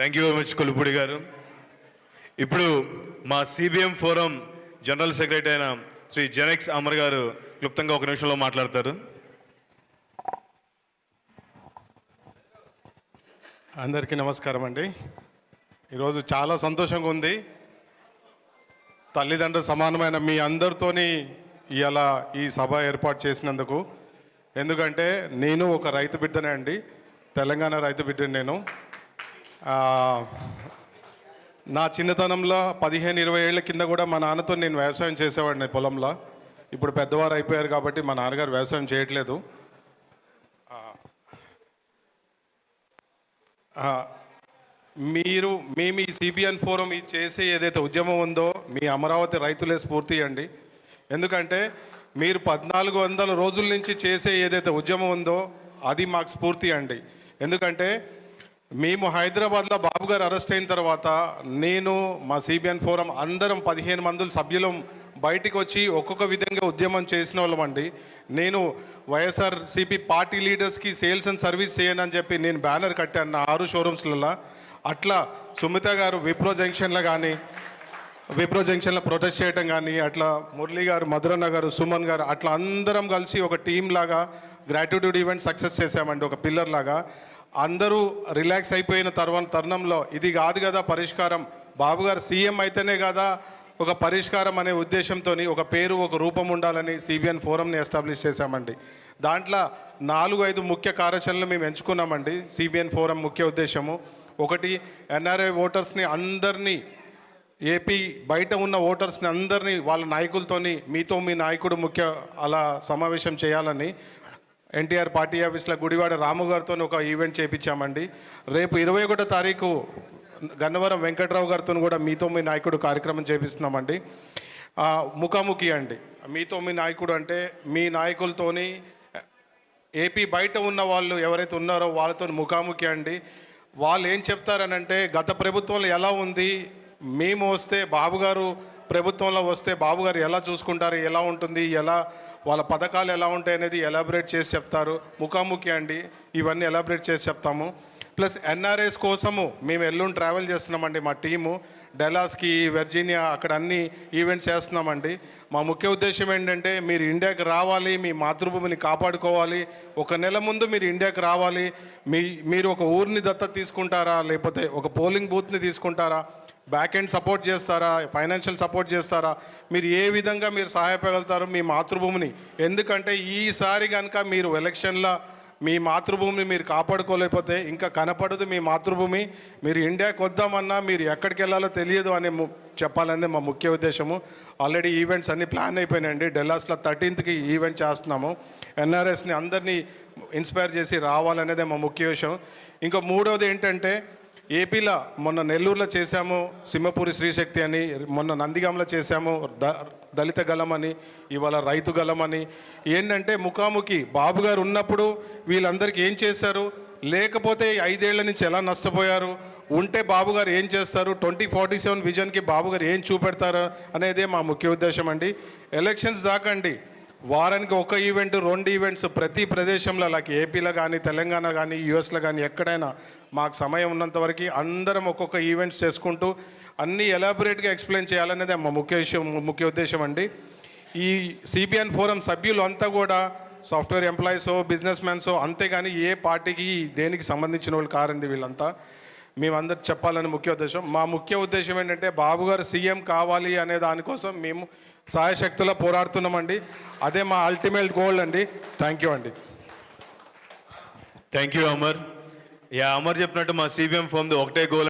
Thank you very much Kolupudi గారు. ఇప్పుడు మా సిబిఎం ఫోరం జనరల్ సెక్రటరీ అయిన శ్రీ జెనెక్స్ అమర్ గారు క్లుప్తంగా ఒక నిమిషంలో మాట్లాడతారు. అందరికీ నమస్కారం అండి. ఈరోజు చాలా సంతోషంగా ఉంది. తల్లిదండ్రులు సమానమైన మీ అందరితోని ఇలా ఈ సభ ఏర్పాటు చేసినందుకు. ఎందుకంటే నేను ఒక రైతు బిడ్డనే అండి. తెలంగాణ రైతు బిడ్డని నేను. నా చిన్నతనంలో పదిహేను ఇరవై ఏళ్ళ కింద కూడా మా నాన్నతో నేను వ్యవసాయం చేసేవాడిని పొలంలో. ఇప్పుడు పెద్దవారు అయిపోయారు కాబట్టి మా నాన్నగారు వ్యవసాయం చేయట్లేదు. మీరు మేము ఈ సిబిఎన్ ఫోరం ఈ చేసే ఏదైతే ఉద్యమం ఉందో మీ అమరావతి రైతులే స్ఫూర్తి అండి. ఎందుకంటే మీరు పద్నాలుగు వందల రోజుల నుంచి చేసే ఏదైతే ఉద్యమం ఉందో అది మాకు స్ఫూర్తి అండి. ఎందుకంటే మేము హైదరాబాద్లో బాబు గారు అరెస్ట్ అయిన తర్వాత నేను మా సిబిఎన్ ఫోరం అందరం పదిహేను మందులు సభ్యులం బయటికి వచ్చి ఒక్కొక్క విధంగా ఉద్యమం చేసిన వాళ్ళమండి నేను వైఎస్ఆర్ సిపి పార్టీ లీడర్స్కి సేల్స్ అండ్ సర్వీస్ చేయను అని చెప్పి నేను బ్యానర్ కట్టాను నా ఆరు షోరూమ్స్లలో అట్లా సుమిత గారు విప్రో జంక్షన్లో కానీ విప్రో జంక్షన్లో ప్రొటెస్ట్ చేయడం కానీ అట్లా మురళీ గారు మధురన్న గారు సుమన్ గారు అట్లా అందరం కలిసి ఒక టీం లాగా గ్రాట్యూట్యూడ్ ఈవెంట్ సక్సెస్ చేశామండి. ఒక పిల్లర్ లాగా. అందరూ రిలాక్స్ అయిపోయిన తర్వ తరుణంలో ఇది కాదు కదా పరిష్కారం. బాబు గారు సీఎం అయితేనే కదా ఒక పరిష్కారం అనే ఉద్దేశంతో ఒక పేరు ఒక రూపం ఉండాలని సిబిఎన్ ఫోరంని ఎస్టాబ్లిష్ చేశామండి. దాంట్లో నాలుగు ఐదు ముఖ్య కార్యాచరణలు మేము ఎంచుకున్నామండి సిబిఎన్ ఫోరం ముఖ్య ఉద్దేశము. ఒకటి ఎన్ఆర్ఐ ఓటర్స్ని అందరినీ ఏపీ బయట ఉన్న ఓటర్స్ని అందరినీ వాళ్ళ నాయకులతోని మీతో మీ నాయకుడు ముఖ్య అలా సమావేశం చేయాలని ఎన్టీఆర్ పార్టీ ఆఫీస్లో గుడివాడ రాము గారితో ఒక ఈవెంట్ చేయించామండి రేపు ఇరవై ఒకటో తారీఖు గన్నవరం వెంకట్రావు గారితో కూడా మీతో మీ నాయకుడు కార్యక్రమం చేపిస్తున్నామండి. ముఖాముఖి అండి. మీతో మీ నాయకుడు అంటే మీ నాయకులతోని ఏపీ బయట ఉన్న వాళ్ళు ఎవరైతే ఉన్నారో వాళ్ళతో ముఖాముఖి అండి. వాళ్ళు ఏం చెప్తారనంటే గత ప్రభుత్వంలో ఎలా ఉంది? మేము వస్తే బాబు గారు ప్రభుత్వంలో వస్తే బాబు గారు ఎలా చూసుకుంటారు ఎలా ఉంటుంది ఎలా వాళ్ళ పథకాలు ఎలా ఉంటాయి అనేది ఎలాబరేట్ చేసి చెప్తారు. ముఖాముఖి అండి ఇవన్నీ ఎలాబరేట్ చేసి చెప్తాము. ప్లస్ ఎన్ఆర్ఎస్ కోసము మేము ఎల్లుండి ట్రావెల్ చేస్తున్నామండి మా టీము. డెలాస్కి వెర్జీనియా అక్కడ అన్ని ఈవెంట్స్ చేస్తున్నామండి. మా ముఖ్య ఉద్దేశం ఏంటంటే మీరు ఇండియాకి రావాలి మీ మాతృభూమిని కాపాడుకోవాలి. ఒక నెల ముందు మీరు ఇండియాకి రావాలి. మీ మీరు ఒక ఊరిని దత్త తీసుకుంటారా లేకపోతే ఒక పోలింగ్ బూత్ని తీసుకుంటారా? బ్యాక్ ఎండ్ సపోర్ట్ చేస్తారా? ఫైనాన్షియల్ సపోర్ట్ చేస్తారా? మీరు ఏ విధంగా మీరు సహాయపడగలుగుతారు మీ మాతృభూమిని. ఎందుకంటే ఈసారి కనుక మీరు ఎలక్షన్లో మీ మాతృభూమిని మీరు కాపాడుకోలేకపోతే ఇంకా కనపడదు మీ మాతృభూమి. మీరు ఇండియాకి వద్దామన్నా మీరు ఎక్కడికి వెళ్ళాలో తెలియదు అనే చెప్పాలనేది మా ముఖ్య ఉద్దేశము. ఆల్రెడీ ఈవెంట్స్ అన్ని ప్లాన్ అయిపోయినాయండి. డెల్లాస్లో థర్టీన్త్కి ఈవెంట్ చేస్తున్నాము. ఎన్ఆర్ఎస్ని అందరినీ ఇన్స్పైర్ చేసి రావాలనేదే మా ముఖ్య విషయం. ఇంకా మూడవది ఏంటంటే ఏపీలో మొన్న నెల్లూరులో చేశాము సింహపూరి శ్రీశక్తి అని మొన్న నందిగాంలో చేశాము ద దళిత గలం అని ఇవాళ రైతు గలం అని. ఏంటంటే ముఖాముఖి బాబు గారు ఉన్నప్పుడు వీళ్ళందరికీ ఏం చేశారు? లేకపోతే ఐదేళ్ళ నుంచి ఎలా నష్టపోయారు? ఉంటే బాబు గారు ఏం చేస్తారు? ట్వంటీ ఫార్టీ సెవెన్ విజన్కి బాబు గారు ఏం చూపెడతారు? అనేదే మా ముఖ్య ఉద్దేశం అండి. ఎలక్షన్స్ దాకండి. వారానికి ఒక ఈవెంట్ రెండు ఈవెంట్స్ ప్రతి ప్రదేశంలో అలాగే ఏపీలో కానీ తెలంగాణ కానీ యూఎస్లో కానీ ఎక్కడైనా మాకు సమయం ఉన్నంత వరకు అందరం ఒక్కొక్క ఈవెంట్స్ చేసుకుంటూ అన్నీ ఎలాబొరేట్గా ఎక్స్ప్లెయిన్ చేయాలనేది మా ముఖ్య విషయం ముఖ్య ఉద్దేశం అండి. ఈ సిబిఎన్ ఫోరం సభ్యులు అంతా కూడా సాఫ్ట్వేర్ ఎంప్లాయీసో బిజినెస్ మ్యాన్సో అంతేగాని ఏ పార్టీకి దేనికి సంబంధించిన వాళ్ళు కారండి వీళ్ళంతా. మేమందరూ చెప్పాలని ముఖ్య ఉద్దేశం. మా ముఖ్య ఉద్దేశం ఏంటంటే బాబు గారు సీఎం కావాలి అనే దానికోసం మేము సాయశక్తుల పోరాడుతున్నామండి. అదే మా అల్టిమేట్ గోల్ అండి. థ్యాంక్ యూ అండి. Thank you Amar yeah Amar చెప్పినట్టు మా సిబిఎం ఫోమ్ది ఒకటే గోల్